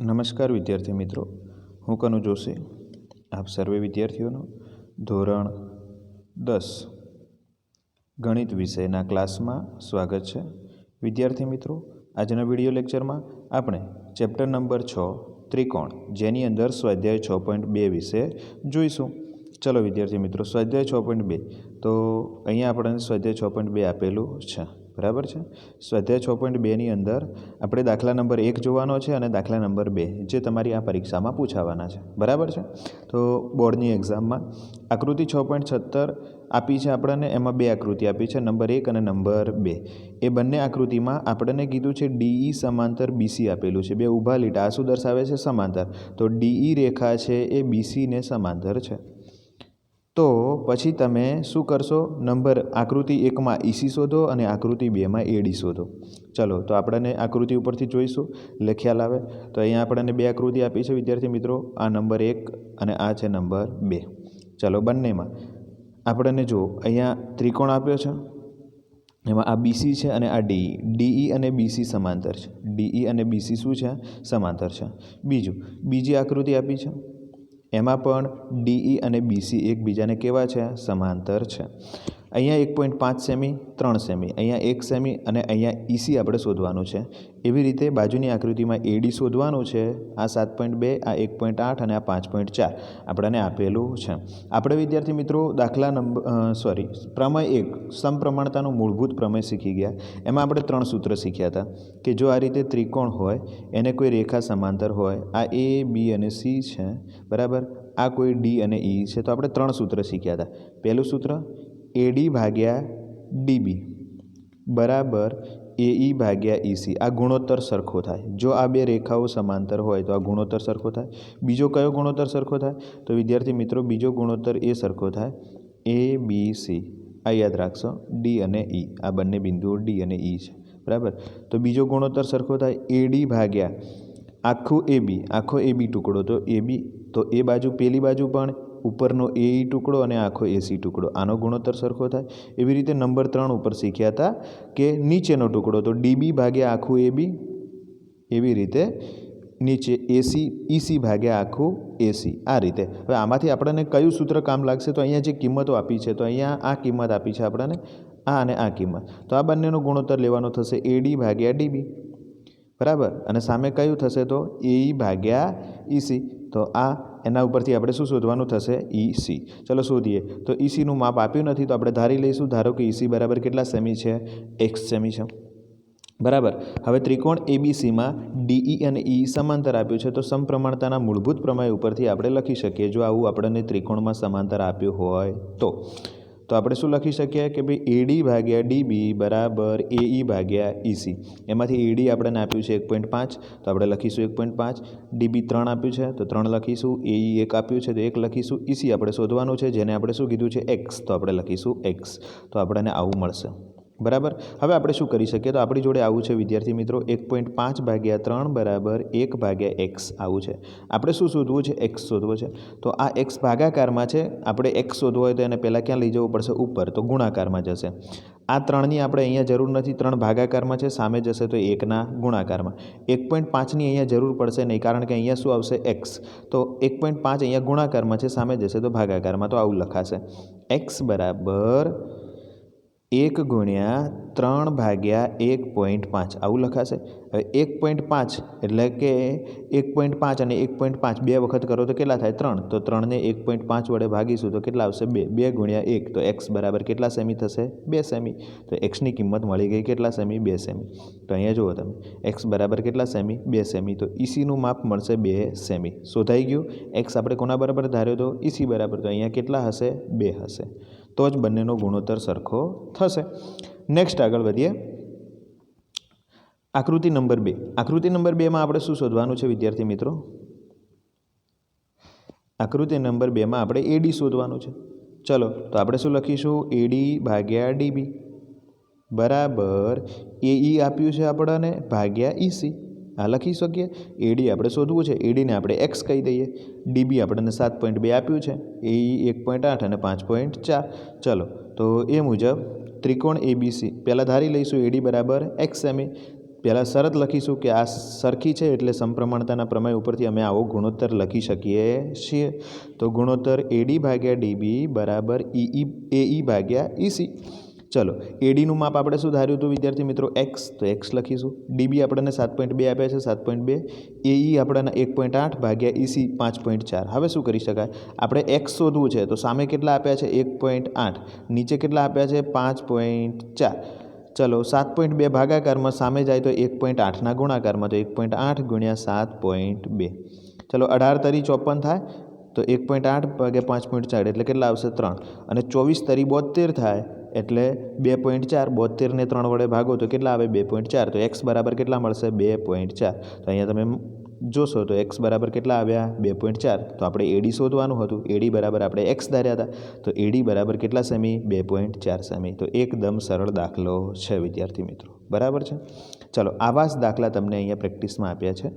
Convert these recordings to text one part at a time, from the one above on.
નમસ્કાર વિદ્યાર્થી મિત્રો, હું કનુ જોશી. આપ સર્વે વિદ્યાર્થીઓનું ધોરણ દસ ગણિત વિષયના ક્લાસમાં સ્વાગત છે. વિદ્યાર્થી મિત્રો, આજના વીડિયો લેક્ચરમાં આપણે ચેપ્ટર નંબર છ, ત્રિકોણ, જેની અંદર સ્વાધ્યાય છ પોઈન્ટ બે વિશે જોઈશું. ચલો વિદ્યાર્થી મિત્રો, સ્વાધ્યાય છ પોઈન્ટ બે. તો અહીંયા આપણને સ્વાધ્યાય છ પોઈન્ટ બે આપેલું છે. બરાબર છે? સ્વાધ્યાય છ પોઈન્ટ બેની અંદર આપણે દાખલા નંબર એક જોવાનો છે અને દાખલા નંબર બે, જે તમારી આ પરીક્ષામાં પૂછાવાના છે. બરાબર છે? તો બોર્ડની એક્ઝામમાં આકૃતિ છ પોઈન્ટ સત્તર આપી છે આપણને, એમાં બે આકૃતિ આપી છે, નંબર એક અને નંબર બે. એ બંને આકૃતિમાં આપણને કીધું છે ડીઈ સમાંતર બીસી આપેલું છે. બે ઊભા લીટા, આ શું દર્શાવે છે? સમાંતર. તો ડીઈ રેખા છે એ બીસીને સમાંતર છે. તો પછી તમે શું કરશો? નંબર આકૃતિ એકમાં ઈસી શોધો અને આકૃતિ બેમાં એડી શોધો. ચલો, તો આપણને આકૃતિ ઉપરથી જોઈશું. એટલે ખ્યાલ આવે તો અહીંયા આપણને બે આકૃતિ આપી છે, વિદ્યાર્થી મિત્રો. આ નંબર એક અને આ છે નંબર બે. ચલો, બંનેમાં. આપણને જો અહીંયા ત્રિકોણ આપ્યો છે. એમાં આ બીસી છે અને આ ડીઈ ડીઈ અને બીસી સમાંતર છે. ડીઈ અને બીસી શું છે? સમાંતર છે. બીજું, બીજી આકૃતિ આપી છે. એમાં પણ ડીઈ અને બીસી એકબીજાને કેવા છે? સમાંતર છે. અહીંયા એક પોઈન્ટ પાંચ સેમી ત્રણ સેમી અહીંયા એક સેમી અને અહીંયા ઈસી આપણે શોધવાનું છે. એવી રીતે બાજુની આકૃતિમાં એડી શોધવાનું છે, આ સાત પોઈન્ટ બે, આ એક પોઈન્ટ આઠ અને આ પાંચ પોઈન્ટ ચાર આપણને આપેલું છે. આપણે વિદ્યાર્થી મિત્રો દાખલા નંબર સોરી પ્રમેય એક, સમપ્રમાણતાનું મૂળભૂત પ્રમેય શીખી ગયા. એમાં આપણે ત્રણ સૂત્ર શીખ્યા હતા કે જો આ રીતે ત્રિકોણ હોય, એને કોઈ રેખા સમાંતર હોય, આ એ બી અને સી છે, બરાબર? આ કોઈ ડી અને ઈ છે, તો આપણે ત્રણ સૂત્ર શીખ્યા હતા. પહેલું સૂત્ર એડી ભાગ્યા ડીબી બરાબર એઈ ભાગ્યા ઈસી આ ગુણોત્તર સરખો થાય. જો આ બે રેખાઓ સમાંતર હોય તો આ ગુણોત્તર સરખો થાય. બીજો કયો ગુણોત્તર સરખો થાય? તો વિદ્યાર્થી મિત્રો, બીજો ગુણોત્તર એ સરખો થાય. એ બી સી આ યાદ રાખશો. ડી અને ઈ આ બંને બિંદુઓ ડી અને ઈ છે. બરાબર? તો બીજો ગુણોત્તર સરખો થાય. એડી ભાગ્યા આખું એ બી આખો એ બી ટુકડો તો એ બી તો એ બાજુ, પેલી બાજુ પણ ઉપરનો એ ટુકડો અને આખો એસી ટુકડો. આનો ગુણોત્તર સરખો થાય. એવી રીતે નંબર ત્રણ ઉપર શીખ્યા હતા કે નીચેનો ટુકડો. તો ડીબી ભાગ્યા આખું એ બી. એવી રીતે નીચે એસી ઈસી ભાગ્યા આખું એસી આ રીતે. હવે આમાંથી આપણને કયું સૂત્ર કામ લાગશે? તો અહીંયા જે કિંમતો આપી છે, તો અહીંયા આ કિંમત આપી છે આપણને. આ અને આ કિંમત. તો આ બંનેનો ગુણોત્તર લેવાનો થશે એડી ભાગ્યા ડીબી બરાબર? અને સામે કયું થશે તો? એઈ ભાગ્યા ઈસી તો આ એના ઉપરથી આપણે શું શોધવાનું થશે? ઈસી ચલો શોધીએ. તો ઈસીનું માપ આપ્યું નથી, તો આપણે ધારી લઈશું, ધારો કે ઈસી બરાબર કેટલા સેમી છે? એક્સ સેમી છે. બરાબર. હવે ત્રિકોણ એબીસીમાં ડીઈ અને ઈ સમાંતર આપ્યું છે, તો સમપ્રમાણતાના મૂળભૂત પ્રમેય ઉપરથી આપણે લખી શકીએ, જો આવું આપણને ત્રિકોણમાં સમાંતર આપ્યું હોય તો. તો આપણે શું લખી શકીએ કે ભાઈ એડી ભાગ્યા ડીબી બરાબર એઈ ભાગ્યા ઈસી એમાંથી એડી આપણને આપ્યું છે એક પોઈન્ટ પાંચ, તો આપણે લખીશું એક પોઈન્ટ પાંચ. ડીબી ત્રણ આપ્યું છે, તો ત્રણ લખીશું. એઈ એક આપ્યું છે, તો એક લખીશું. ઈસી આપણે શોધવાનું છે, જેને આપણે શું કીધું છે? એક્સ તો આપણે લખીશું એક્સ તો આપણને આવું મળશે. બરાબર? હવે આપણે શું કરી શકીએ? તો આપણી જોડે આવું છે, વિદ્યાર્થી મિત્રો. એક પોઈન્ટ પાંચ ભાગ્યા ત્રણ બરાબર એક ભાગ્યા એક્સ. આવું છે. આપણે શું શોધવું છે? એક્સ શોધવો છે. તો આ એક્સ ભાગાકારમાં છે. આપણે એક્સ શોધવો હોય તો એને પહેલાં ક્યાં લઈ જવું પડશે? ઉપર. તો ગુણાકારમાં જશે. આ ત્રણની આપણે અહીંયા જરૂર નથી. ત્રણ ભાગાકારમાં છે. સામે જશે તો એકના ગુણાકારમાં. એક પોઈન્ટ પાંચની અહીંયા જરૂર પડશે નહીં, કારણ કે અહીંયા શું આવશે? એક્સ. તો એક પોઈન્ટ પાંચ અહીંયા ગુણાકારમાં છે. સામે જશે તો ભાગાકારમાં. તો આવું લખાશે. એક્સ બરાબર એક ગુણ્યા ત્રણ ભાગ્યા એક પોઈન્ટ પાંચ. આવું લખાશે. હવે એક પોઈન્ટ પાંચ એટલે કે એક પોઈન્ટ પાંચ અને એક પોઈન્ટ પાંચ બે વખત કરો તો કેટલા થાય? ત્રણ. તો ત્રણને એક પોઈન્ટ પાંચ વડે ભાગીશું તો કેટલા આવશે? બે. બે ગુણ્યા એક તો એક્સ બરાબર કેટલા સેમી થશે? બે સેમી. તો એક્સની કિંમત મળી ગઈ કેટલા સેમી? બે સેમી. તો અહીંયા જુઓ તમે. એક્સ બરાબર કેટલા સેમી? બે સેમી. તો ઈસીનું માપ મળશે બે સેમી. શોધાઈ ગયું. એક્સ આપણે કોના બરાબર ધાર્યો તો? ઈસી બરાબર. તો અહીંયા કેટલા હશે? બે હશે. તો જ બંનેનો ગુણોત્તર સરખો થશે. નેક્સ્ટ આગળ વધીએ. આકૃતિ નંબર બે. આકૃતિ નંબર બેમાં આપણે શું શોધવાનું છે, વિદ્યાર્થી મિત્રો? આકૃતિ નંબર બેમાં આપણે એડી શોધવાનું છે. ચલો, તો આપણે શું લખીશું? એડી ભાગ્યા ડીબી બરાબર. એ આપ્યું છે આપણને, ભાગ્યા ઈસી આ લખી શકીએ. એડી આપણે શોધવું છે. એડીને આપણે એક્સ કહી દઈએ. ડીબી આપણને સાત પોઈન્ટ બે આપ્યું છે. એ એક પોઈન્ટ આઠ અને પાંચ પોઈન્ટ ચાર. ચલો, તો એ મુજબ ત્રિકોણ એબીસી પહેલાં ધારી લઈશું એડી બરાબર એક્સ સેમી પહેલાં શરત લખીશું કે આ સરખી છે એટલે સંપ્રમાણતાના પ્રમેય ઉપરથી અમે આવો ગુણોત્તર લખી શકીએ છીએ. તો ગુણોત્તર એડી ભાગ્યા ડીબી બરાબર ઈ એઈ ભાગ્યા ઈસી ચલો એડીનું માપ આપણે શું ધાર્યું હતું, વિદ્યાર્થી મિત્રો એક્સ તો એક્સ લખીશું. ડીબી આપણને સાત પોઈન્ટ બે આપ્યા છે, સાત પોઈન્ટ બે. એઈ આપણને એક પોઈન્ટ આઠ, ભાગ્યા ઈસી પાંચ પોઈન્ટ ચાર. હવે શું કરી શકાય? આપણે એક્સ શોધવું છે, તો સામે કેટલા આપ્યા છે? એક પોઈન્ટ આઠ. નીચે કેટલા આપ્યા છે? પાંચ પોઈન્ટ ચાર. ચલો, સાત પોઈન્ટ બે ભાગાકારમાં સામે જાય તો એક પોઈન્ટ આઠના ગુણાકારમાં તો એક પોઈન્ટ આઠ ગુણ્યા સાત પોઈન્ટ બે. ચલો, અઢાર તરી ચોપન થાય, તો એક પોઈન્ટ આઠ ભાગ્યા પાંચ પોઈન્ટ ચાર, એટલે કેટલા આવશે? ત્રણ. અને ચોવીસ તરી બોતેર થાય એટલે બે પોઈન્ટ ચાર બોતેરને ત્રણ વડે ભાગો તો કેટલા આવે? બે પોઈન્ટ ચાર. તો એક્સ બરાબર કેટલા મળશે? બે પોઈન્ટ ચાર. તો અહીંયા તમે જોશો તો એક્સ બરાબર કેટલા આવ્યા? બે પોઈન્ટ ચાર. તો આપણે એડી શોધવાનું હતું. એડી બરાબર આપણે એક્સ ધાર્યા હતા. તો એડી બરાબર કેટલા સેમી? બે પોઈન્ટ ચાર સેમી. તો એકદમ સરળ દાખલો છે, વિદ્યાર્થી મિત્રો. બરાબર છે? ચલો, આવા જ દાખલા તમને અહીંયા પ્રેક્ટિસમાં આપ્યા છે.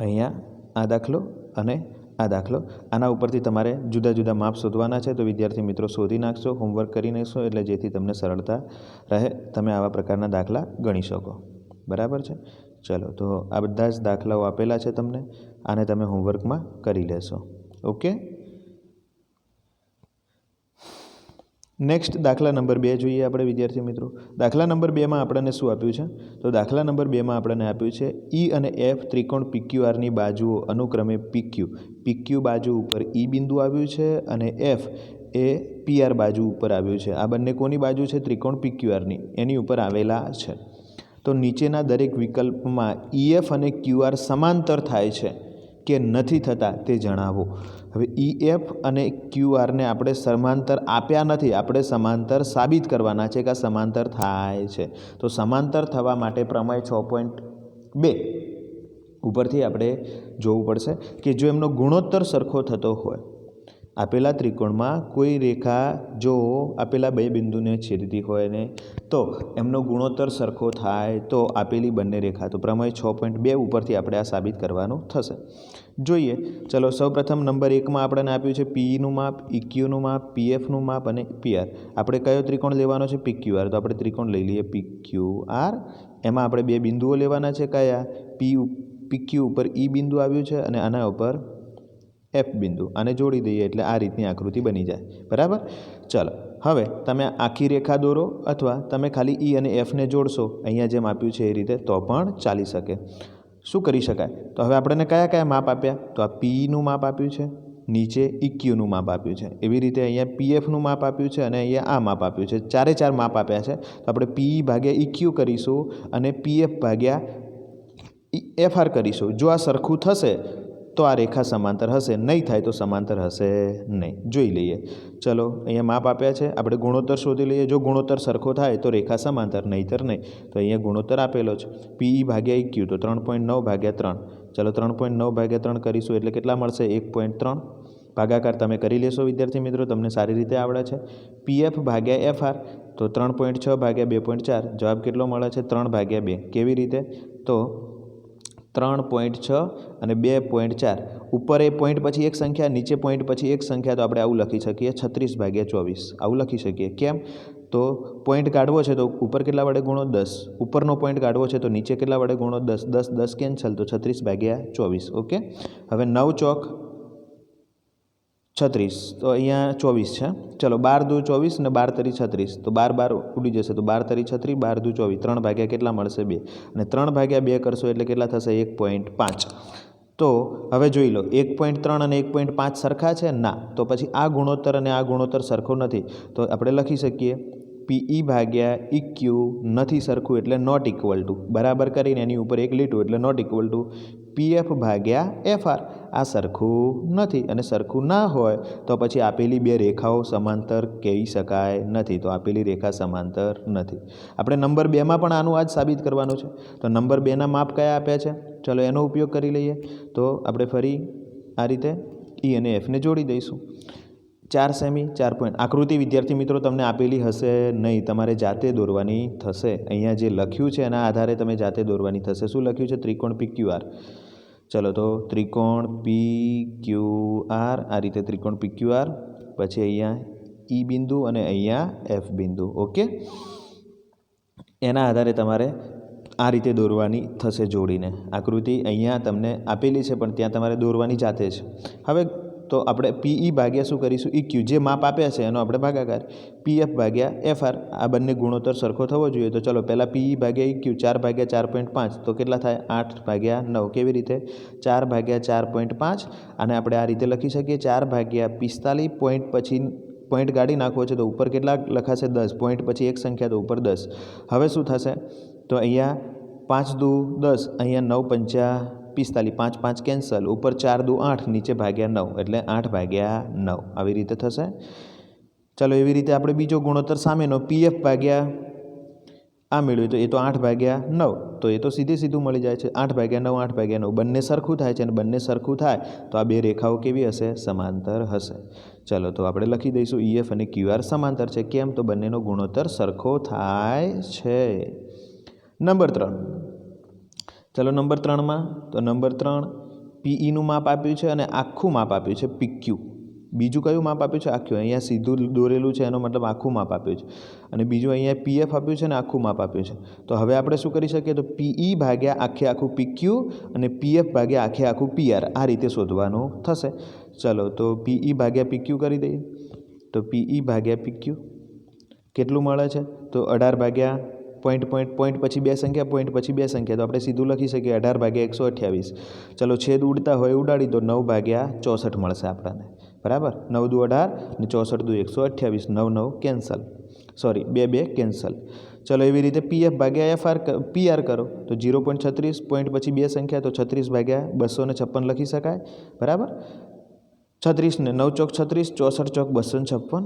અહીંયા આ દાખલો અને આ દાખલો. આના ઉપરથી તમારે જુદા જુદા માપ શોધવાના છે, તો વિદ્યાર્થી મિત્રો શોધી નાખશો હોમવર્ક કરી નાખશો, એટલે જેથી તમને સરળતા રહે, તમે આવા પ્રકારના દાખલા ગણી શકો. બરાબર છે? ચલો, તો આ બધા જ દાખલાઓ આપેલા છે તમને, આને તમે હોમવર્કમાં કરી લેશો. ઓકે? નેક્સ્ટ દાખલા નંબર બે જોઈએ આપણે, વિદ્યાર્થી મિત્રો. દાખલા નંબર બેમાં આપણને શું આપ્યું છે? તો દાખલા નંબર બેમાં આપણને આપ્યું છે ઈ અને એફ ત્રિકોણ પીક્યુઆરની બાજુઓ, અનુક્રમે પીક્યુ પીક્યુ બાજુ ઉપર ઈ બિંદુ આવ્યું છે અને એફ એ પીઆર બાજુ ઉપર આવ્યું છે. આ બંને કોની બાજુ છે? ત્રિકોણ પીક્યુઆરની એની ઉપર આવેલા છે. તો નીચેના દરેક વિકલ્પમાં ઈએફ અને ક્યુઆર સમાંતર થાય છે કે નથી થતા તે જણાવો. હવે ઈએફ અને ક્યુઆરને આપણે સમાંતર આપ્યા નથી, આપણે સમાંતર સાબિત કરવાના છે કે સમાંતર થાય છે. તો સમાંતર થવા માટે પ્રમેય છ પોઈન્ટ બે ઉપરથી આપણે જોવું પડશે કે જો એમનો ગુણોત્તર સરખો થતો હોય આપેલા ત્રિકોણમાં કોઈ રેખા જો આપેલા બે બિંદુને છેદતી હોય ને, તો એમનો ગુણોત્તર સરખો થાય તો આપેલી બંને રેખા. તો પ્રમેય છ પોઈન્ટ બે ઉપરથી આપણે આ સાબિત કરવાનું થશે. જોઈએ, ચલો સૌપ્રથમ નંબર એકમાં આપણને આપ્યું છે પીનું માપ ઇક્યુનું માપ પીએફનું માપ અને પીઆર આપણે કયો ત્રિકોણ લેવાનો છે? પીક્યુઆર તો આપણે ત્રિકોણ લઈ લઈએ પીક્યુઆર એમાં આપણે બે બિંદુઓ લેવાના છે. કયા? પી પીક્યુ ઉપર ઈ બિંદુ આવ્યું છે અને આના ઉપર એફ બિંદુ આને જોડી દઈએ એટલે આ રીતની આકૃતિ બની જાય. બરાબર? ચાલો, હવે તમે આખી રેખા દોરો અથવા તમે ખાલી ઈ અને એફને જોડશો. અહીંયા જેમ આપ્યું છે એ રીતે તો પણ ચાલી શકે. શું કરી શકાય? તો હવે આપણને કયા કયા માપ આપ્યા? તો આ પીનું માપ આપ્યું છે, નીચે ઇક્યુનું માપ આપ્યું છે. એવી રીતે અહીંયા પીએફનું માપ આપ્યું છે અને અહીંયા આ માપ આપ્યું છે. ચારે ચાર માપ આપ્યા છે. તો આપણે પી ભાગ્યા ઇક્યુ કરીશું અને પીએફ ભાગ્યા એફઆર કરીશું. જો આ સરખું થશે તો આ રેખા સમાંતર હશે, નહીં થાય તો સમાંતર હશે નહીં. જોઈ લઈએ. ચલો, અહીંયા માપ આપ્યા છે. આપણે ગુણોત્તર શોધી લઈએ. જો ગુણોત્તર સરખો થાય તો રેખા સમાંતર, નહીંતર નહીં. તો અહીંયા ગુણોત્તર આપેલો છે. પીઈ ભાગ્યા ઇક્યુ તો ત્રણ પોઈન્ટ નવ ભાગ્યા ત્રણ. ચલો, ત્રણ પોઈન્ટ નવ ભાગ્યા ત્રણ કરીશું એટલે કેટલા મળશે? એક પોઈન્ટ ત્રણ. ભાગાકાર તમે કરી લેશો, વિદ્યાર્થી મિત્રો. તમને સારી રીતે આવડે છે. પીએફ ભાગ્યા એફઆર તો ત્રણ પોઈન્ટ છ ભાગ્યા બે પોઈન્ટ ચાર. જવાબ કેટલો મળે છે? ત્રણ ભાગ્યા બે. કેવી રીતે? તો ત્રણ પોઈન્ટ છ અને બે પોઈન્ટ ચાર. ઉપર એ પોઈન્ટ પછી એક સંખ્યા, નીચે પોઈન્ટ પછી એક સંખ્યા, તો આપણે આવું લખી શકીએ. છત્રીસ ભાગ્યા ચોવીસ. આવું લખી શકીએ. કેમ? તો પોઈન્ટ કાઢવો છે તો ઉપર કેટલા વડે ગુણો? દસ. ઉપરનો પોઈન્ટ કાઢવો છે તો નીચે કેટલા વડે ગુણો? દસ. દસ દસ કેન્સલ. તો છત્રીસ ભાગ્યા ચોવીસ. ઓકે? હવે નવ ચોક છત્રીસ. તો અહીંયા ચોવીસ છે. ચલો, બાર દુ ચોવીસ ને બાર તરી છત્રીસ. તો બાર બાર ઉડી જશે. તો બાર તરી છત્રીસ બાર દુ ચોવીસ. ત્રણ ભાગ્યા કેટલા મળશે બે? અને ત્રણ ભાગ્યા બે કરશો એટલે કેટલા થશે? એક પોઈન્ટ પાંચ. તો હવે જોઈ લો, એક પોઈન્ટ ત્રણ અને એક પોઈન્ટ પાંચ સરખા છે? ના. તો પછી આ ગુણોત્તર અને આ ગુણોત્તર સરખો નથી. તો આપણે લખી શકીએ. પીઈ ભાગ્યા ઇક્યુ નથી સરખું એટલે નોટ ઇક્વલ ટુ બરાબર કરીને એની ઉપર એક લીટું એટલે નોટ ઇક્વલ ટુ પીએફ ભાગ્યા એફઆર આ સરખું નથી અને સરખું ના હોય તો પછી આપેલી બે રેખાઓ સમાંતર કહી શકાય નથી. તો આપેલી રેખા સમાંતર નથી. આપણે નંબર બેમાં પણ આનું આજ સાબિત કરવાનું છે. તો નંબર બેના માપ કયા આપ્યા છે? ચલો એનો ઉપયોગ કરી લઈએ. તો આપણે ફરી આ રીતે ઈ અને એફને જોડી દઈશું. ચાર સેમી ચાર પોઈન્ટ આકૃતિ વિદ્યાર્થી મિત્રો તમને આપેલી હશે નહીં. તમારે જાતે દોરવાની થશે. અહીંયા જે લખ્યું છે એના આધારે તમે જાતે દોરવાની થશે. શું લખ્યું છે? ત્રિકોણ પી ક્યુ આર ચલો તો ત્રિકોણ પી ક્યુ આર આ રીતે ત્રિકોણ પી ક્યુ આર પછી અહીંયા ઈ બિંદુ અને અહીંયા એફ બિંદુ. ઓકે એના આધારે તમારે આ રીતે દોરવાની થશે જોડીને. આકૃતિ અહીંયા તમને આપેલી છે, પણ ત્યાં તમારે દોરવાની જાતે છે હવે તો આપણે પીઈ ભાગ્યા શું કરીશું? ઇક્યુ જે માપ આપ્યા છે એનો આપણે ભાગાકાર. પીએફ ભાગ્યા એફઆર આ બંને ગુણોત્તર સરખો થવો જોઈએ. તો ચલો પહેલાં પીઈ ભાગ્યા ઇક્યુ ચાર ભાગ્યા ચાર પોઈન્ટ પાંચ. તો કેટલા થાય? આઠ ભાગ્યા નવ. કેવી રીતે? ચાર ભાગ્યા ચાર પોઈન્ટ પાંચ. અને આપણે આ રીતે લખી શકીએ. ચાર ભાગ્યા પિસ્તાલીસ પોઈન્ટ પછી પોઈન્ટ કાઢી નાખવો છે તો ઉપર કેટલા લખાશે? દસ. પોઈન્ટ પછી એક સંખ્યા તો ઉપર દસ. હવે શું થશે? તો અહીંયા પાંચ દુ દસ. અહીંયા નવ પંચા પિસ્તાલીસ, પાંચ પાંચ કેન્સલ, ઉપર ચાર દુ આઠ, નીચે ભાગ્યા નવ, એટલે આઠ ભાગ્યા નવ. આવી રીતે થશે. ચાલો એવી રીતે આપણે બીજો ગુણોત્તર સામેનો પીએફ ભાગ્યા આ મેળવ્યું તો એ તો આઠ ભાગ્યા નવ. તો એ તો સીધે સીધું મળી જાય છે. આઠ ભાગ્યા નવ, આઠ ભાગ્યા નવ. બંને સરખું થાય છે અને બંને સરખું થાય, તો આ બે રેખાઓ કેવી હશે? સમાંતર હશે. ચલો તો આપણે લખી દઈશું ઈએફ અને ક્યુઆર સમાંતર છે. કેમ? તો બંનેનો ગુણોત્તર સરખો થાય છે. નંબર ત્રણ. ચલો નંબર ત્રણમાં. તો નંબર ત્રણ પીઈનું માપ આપ્યું છે અને આખું માપ આપ્યું છે પીક્યુ બીજું કયું માપ આપ્યું છે? આખું. અહીંયા સીધું દોરેલું છે, એનો મતલબ આખું માપ આપ્યું છે. અને બીજું અહીંયા પીએફ આપ્યું છે અને આખું માપ આપ્યું છે. તો હવે આપણે શું કરી શકીએ? તો પીઈ ભાગ્યા આખે આખું પીક્યુ અને પીએફ ભાગ્યા આખે આખું પીઆર આ રીતે શોધવાનું થશે. ચલો, તો પીઈ ભાગ્યા પીક્યુ કરી દઈએ. તો પીઈ ભાગ્યા પીક્યુ કેટલું મળે છે? તો અઢાર ભાગ્યા પોઈન્ટ પોઈન્ટ પોઈન્ટ પછી બે સંખ્યા પોઈન્ટ પછી બે સંખ્યા. તો આપણે સીધું લખી શકીએ અઢાર ભાગ્યા એકસો અઠ્યાવીસ. ચલો છેદ ઉડતા હોય, ઉડાડી તો નવ ભાગ્યા ચોસઠ મળશે આપણને. બરાબર? નવ દુ અઢાર અને ચોસઠ દુ એકસો અઠ્યાવીસ. નવ નવ કેન્સલ સોરી બે બે કેન્સલ ચલો એવી રીતે પીએફ ભાગ્યા એફઆર પીઆર કરો. તો જીરો પોઈન્ટ છત્રીસ પોઈન્ટ પછી બે સંખ્યા, તો છત્રીસ ભાગ્યા બસો ને છપ્પન લખી શકાય. બરાબર? છત્રીસ ને નવ ચોક છત્રીસ, ચોસઠ ચોક બસો ને છપ્પન.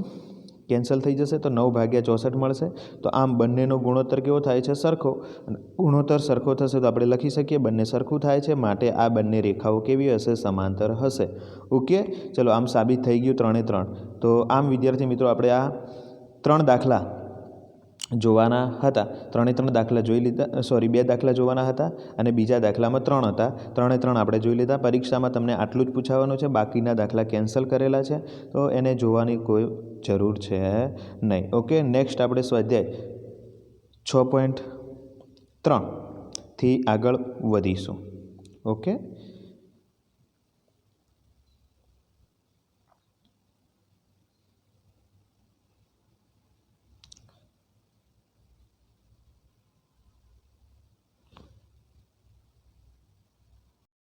કેન્સલ થઈ જશે તો નવ ભાગ્યા ચોસઠ મળશે. તો આમ બંનેનો ગુણોત્તર કેવો થાય છે? સરખો. ગુણોત્તર સરખો થશે તો આપણે લખી શકીએ બંને સરખું થાય છે. માટે આ બંને રેખાઓ કેવી હશે? સમાંતર હશે. ઓકે? ચલો, આમ સાબિત થઈ ગયું ત્રણે ત્રણ. તો આમ વિદ્યાર્થી મિત્રો, આપણે આ ત્રણ દાખલા જોવાના હતા. ત્રણે ત્રણ દાખલા જોઈ લીધા સોરી બે દાખલા જોવાના હતા અને બીજા દાખલામાં ત્રણ હતા. ત્રણે ત્રણ આપણે જોઈ લીધા. પરીક્ષામાં તમને આટલું જ પૂછાવાનું છે. બાકીના દાખલા કેન્સલ કરેલા છે. તો એને જોવાની કોઈ જરૂર છે નહીં. ઓકે નેક્સ્ટ આપણે સ્વાધ્યાય છ પોઈન્ટ ત્રણથી આગળ વધીશું. ઓકે